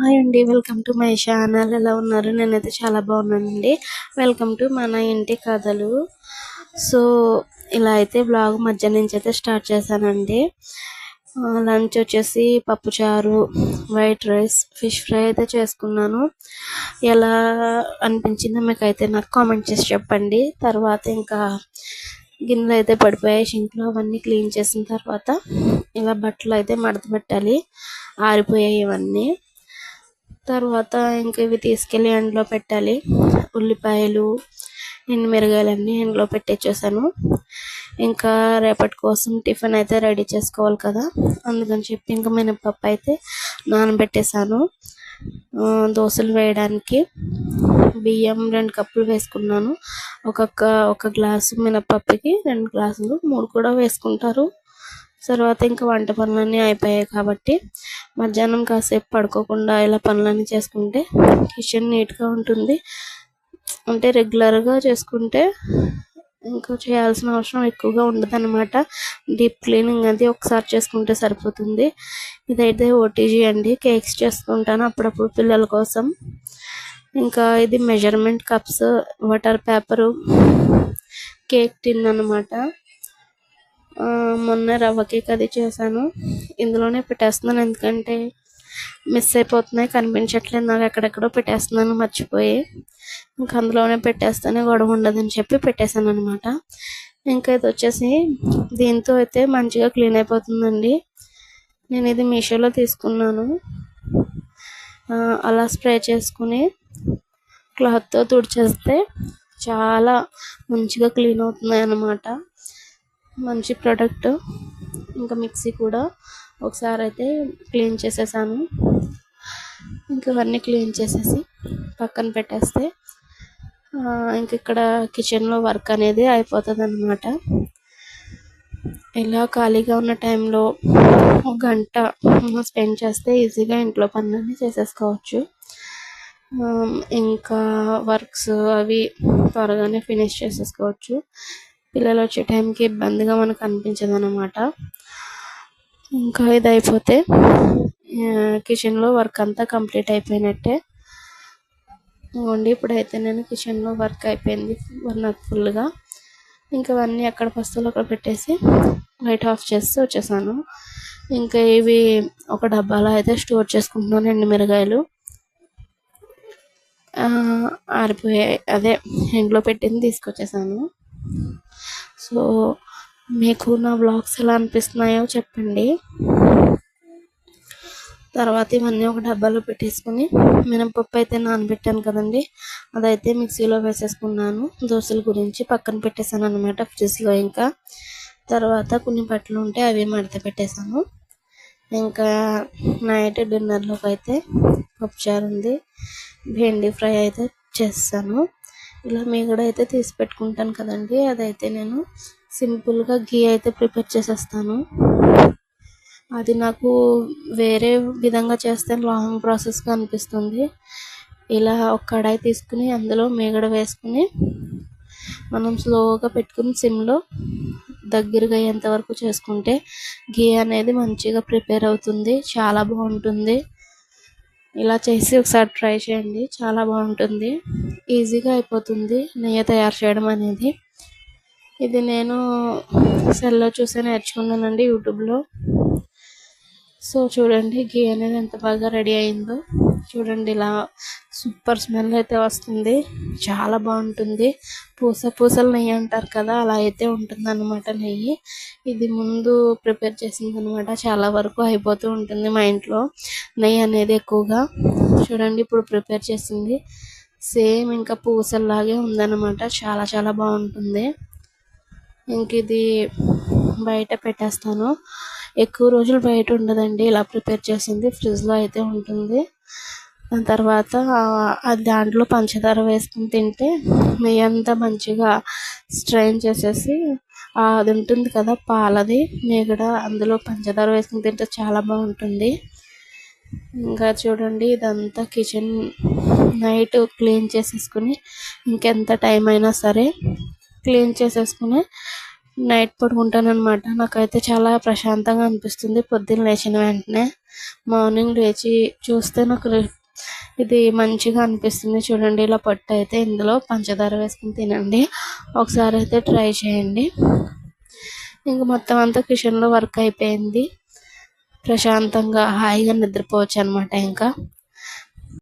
Hi అండి welcome to my channel. ఎలా ఉన్నారు? నేనైతే చాలా బాగున్నానండి. వెల్కమ్ టు మన ఇంటి కథలు. సో ఇలా అయితే బ్లాగ్ మధ్య నుంచి అయితే స్టార్ట్ చేశానండి. లంచ్ వచ్చేసి పప్పుచారు వైట్ రైస్ ఫిష్ ఫ్రై అయితే చేసుకున్నాను. ఎలా అనిపించిందో మీకు అయితే నాకు కామెంట్ చేసి చెప్పండి. తర్వాత ఇంకా గిన్నెలు అయితే పడిపోయాయి షింక్లో అవన్నీ క్లీన్ చేసిన తర్వాత ఇలా బట్టలు అయితే మడత పెట్టాలి. ఆరిపోయాయి ఇవన్నీ. తర్వాత ఇంకా ఇవి తీసుకెళ్ళి ఎండలో పెట్టాలి. ఉల్లిపాయలు మిరగాయలన్నీ ఎండలో పెట్టేసేసాను. ఇంకా రేపటి కోసం టిఫిన్ అయితే రెడీ చేసుకోవాలి కదా. అందుకని చెప్పి ఇంకా మినపప్పు అయితే నానబెట్టేశాను దోశలు వేయడానికి బియ్యం రెండు కప్పులు వేసుకున్నాను. ఒక్కొక్క ఒక గ్లాసు మినపప్పుకి రెండు గ్లాసులు మూడు కూడా వేసుకుంటారు. తర్వాత ఇంకా వంట పనులన్నీ అయిపోయాయి కాబట్టి మధ్యాహ్నం కాసేపు పడుకోకుండా ఇలా పనులన్నీ చేసుకుంటే కిచెన్ నీట్గా ఉంటుంది. అంటే రెగ్యులర్గా చేసుకుంటే ఇంకా చేయాల్సిన అవసరం ఎక్కువగా ఉండదు అనమాట డీప్ క్లీనింగ్ అది ఒకసారి చేసుకుంటే సరిపోతుంది. ఇదైతే ఓటీజీ అండి. కేక్స్ చేసుకుంటాను అప్పుడప్పుడు పిల్లల కోసం. ఇంకా ఇది measurement cups water paper cake tin అనమాట మొన్న రవ్వ కేక్ అది చేశాను. ఇందులోనే పెట్టేస్తున్నాను ఎందుకంటే మిస్ అయిపోతున్నాయి కనిపించట్లేదు. నాకు ఎక్కడెక్కడో పెట్టేస్తున్నాను మర్చిపోయి. ఇంకా అందులోనే పెట్టేస్తేనే గొడవ ఉండదని చెప్పి పెట్టేశాను అనమాట ఇంకా ఇది వచ్చేసి దీంతో అయితే మంచిగా క్లీన్ అయిపోతుందండి. నేను ఇది మీషోలో తీసుకున్నాను. అలా స్ప్రే చేసుకుని క్లాత్తో తుడిచేస్తే చాలా మంచిగా క్లీన్ అవుతున్నాయి అన్నమాట. మంచి ప్రోడక్ట్ ఇంకా మిక్సీ కూడా ఒకసారి అయితే క్లీన్ చేసేసాను. ఇంకా ఇవన్నీ క్లీన్ చేసేసి పక్కన పెట్టేస్తే ఇంక ఇక్కడ కిచెన్లో వర్క్ అనేది అయిపోతుంది అనమాట ఇలా ఖాళీగా ఉన్న టైంలో ఒక గంట స్పెండ్ చేస్తే ఈజీగా ఇంట్లో పనులన్నీ చేసేసుకోవచ్చు. ఇంకా వర్క్స్ అవి త్వరగానే ఫినిష్ చేసేసుకోవచ్చు. పిల్లలు వచ్చే టైంకి ఇబ్బందిగా మనకు అనిపించదు అనమాట ఇంకా ఇది అయిపోతే కిచెన్లో వర్క్ అంతా కంప్లీట్ అయిపోయినట్టే. ఇవ్వండి ఇప్పుడైతే నేను కిచెన్లో వర్క్ అయిపోయింది నాకు ఫుల్గా. ఇంకా అవన్నీ ఎక్కడ వస్తువులు అక్కడ పెట్టేసి లైట్ ఆఫ్ చేసి వచ్చేసాను. ఇంకా ఇవి ఒక డబ్బాలో అయితే స్టోర్ చేసుకుంటున్నాను ఎండు మిరగాయలు. ఆరిపోయాయి అదే ఎండ్లో పెట్టింది తీసుకొచ్చేసాను. సో మీకు నా బ్లాగ్స్ ఎలా అనిపిస్తున్నాయో చెప్పండి. తర్వాత ఇవన్నీ ఒక డబ్బాలో పెట్టేసుకుని మినపప్పు అయితే నానబెట్టాను కదండి. అదైతే మిక్సీలో వేసేసుకున్నాను. దోశల గురించి పక్కన పెట్టేశాను అనమాట ఫ్రిడ్జ్లో ఇంకా. తర్వాత కొన్ని బట్టలు ఉంటే అవి మడత పెట్టేశాను. ఇంకా నైట్ డిన్నర్లోకి అయితే పప్పుచారు ఉంది. భెండి ఫ్రై అయితే చేస్తాను. ఇలా మీగడ అయితే తీసి పెట్టుకుంటాను కదండి. అదైతే నేను సింపుల్గా గీ అయితే ప్రిపేర్ చేసేస్తాను. అది నాకు వేరే విధంగా చేస్తే లాంగ్ ప్రాసెస్గా అనిపిస్తుంది. ఇలా ఒక కడాయి తీసుకుని అందులో మీగడ వేసుకుని మనం స్లోగా పెట్టుకుని సిమ్లో దగ్గరగా అయ్యేంత వరకు చేసుకుంటే గీ అనేది మంచిగా ప్రిపేర్ అవుతుంది. చాలా బాగుంటుంది. ఇలా చేసి ఒకసారి ట్రై చేయండి. చాలా బాగుంటుంది. ఈజీగా అయిపోతుంది నెయ్యి తయారు చేయడం అనేది. ఇది నేను సెల్లో చూసి నేర్చుకున్నానండి యూట్యూబ్లో. సో చూడండి గీ అనేది ఎంత బాగా రెడీ అయిందో. చూడండి ఇలా సూపర్ స్మెల్ అయితే వస్తుంది. చాలా బాగుంటుంది. పూస పూసలు నెయ్యి అంటారు కదా అలా అయితే ఉంటుంది అనమాట నెయ్యి. ఇది ముందు ప్రిపేర్ చేసింది అనమాట చాలా వరకు అయిపోతూ ఉంటుంది మా ఇంట్లో నెయ్యి అనేది ఎక్కువగా. చూడండి ఇప్పుడు ప్రిపేర్ చేసింది. సేమ్ ఇంకా పూసల్లాగే ఉందన్నమాట. చాలా చాలా బాగుంటుంది. ఇంక ఇది బయట పెట్టేస్తాను. ఎక్కువ రోజులు బయట ఉండదండి. ఇలా ప్రిపేర్ చేసింది. ఫ్రిడ్జ్లో అయితే ఉంటుంది. దాని తర్వాత దాంట్లో పంచదార వేసుకుని తింటే నెయ్యి అంతా మంచిగా స్ట్రైన్ చేసేసి అది ఉంటుంది కదా పాలది మీగడ అందులో పంచదార వేసుకుని తింటే చాలా బాగుంటుంది. ఇంకా చూడండి ఇదంతా కిచెన్ నైట్ క్లీన్ చేసేసుకుని ఇంకెంత టైం అయినా సరే క్లీన్ చేసేసుకుని నైట్ పడుకుంటాను అనమాట నాకైతే చాలా ప్రశాంతంగా అనిపిస్తుంది పొద్దున్న లేచిన వెంటనే. మార్నింగ్ లేచి చూస్తే నాకు ఇది మంచిగా అనిపిస్తుంది చూడండి. ఇలా పట్టు అయితే ఇందులో పంచదార వేసుకుని తినండి. ఒకసారి అయితే ట్రై చేయండి. ఇంక మొత్తం అంతా కిచెన్లో వర్క్ అయిపోయింది. ప్రశాంతంగా హాయిగా నిద్రపోవచ్చు అనమాట ఇంకా.